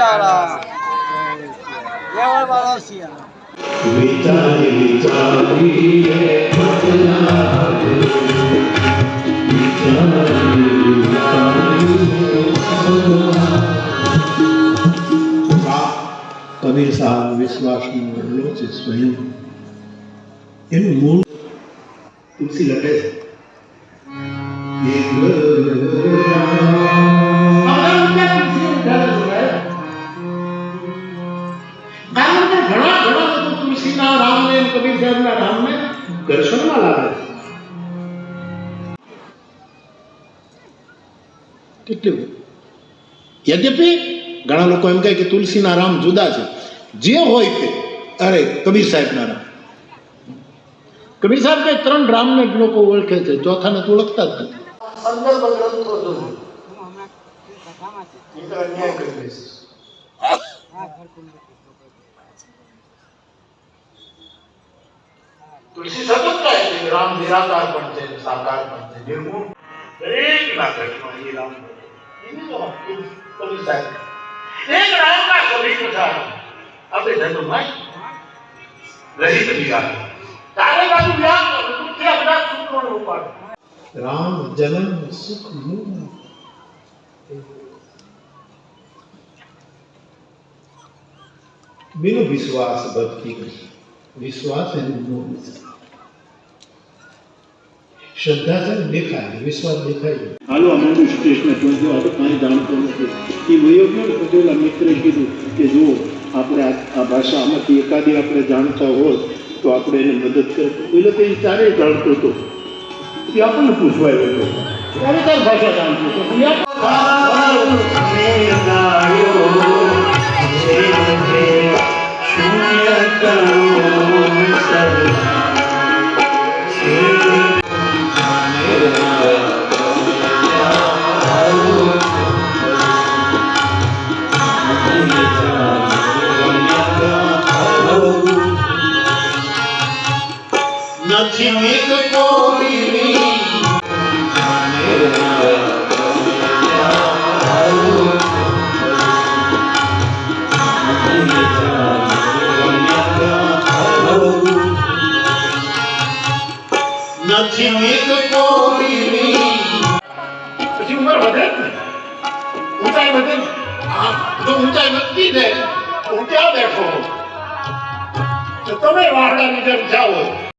Sierra देवर बाबा Sierra विचारी विचारी है भजना विचारी विचारी कबीर साहब विश्वास मंडलों से स्वयं इन मूल तुलसी लगे एक દર્શનમાં લાવે છે કેટલું યદ્યપિ ઘણા લોકો એમ કહે કે તુલસીના રામ જુદા છે જે હોય તે અરે કબીર સાહેબના રામ કબીર સાહેબ કઈ ત્રણ રામને જ લોકો ઓળખે છે ચોથાને તો ઓળખતા જ નથી અંદર ગ્રંથો જોજો એ તો અન્યાય કરી બેસે तो तुलसी सतत कि राम निराकार बनते हैं, साकार बनते हैं, निर्गुण। एक नाटक में ये राम तो एक राम का कभी कुछ आ उठा अबे धनु भाई, रहित विहार तारे का बाजू विहार तुम क्या बड़ा सुख कौन हो पाए? राम, जन्म, सुख मूल बिनु विश्वास बद की कृष्ण વિશ્વાસ એનું મૂળ શ્રદ્ધા છે દેખાય વિશ્વાસ દેખાય હાલો અમારું શ્રી કૃષ્ણ આ તો કાંઈ જાણતો નથી. એ વયો ગયો ને મિત્રે કીધું કે જો આપણે આ ભાષા આમાંથી એકાદી આપણે જાણતા હોત તો આપણે એને મદદ કરતો. એ લોકો એ ચારે જાણતો હતો. એ આપણને પૂછવાયો હતો ત્યારે ભાષા જાણતો હતો નથી નીત કોઈ પછી ઉંમર વધે ઊંચાઈ વધે તો ઊંચાઈ વધતી જાય. હું ત્યાં બેઠો. તમે વાહડાની જેમ જાઓ.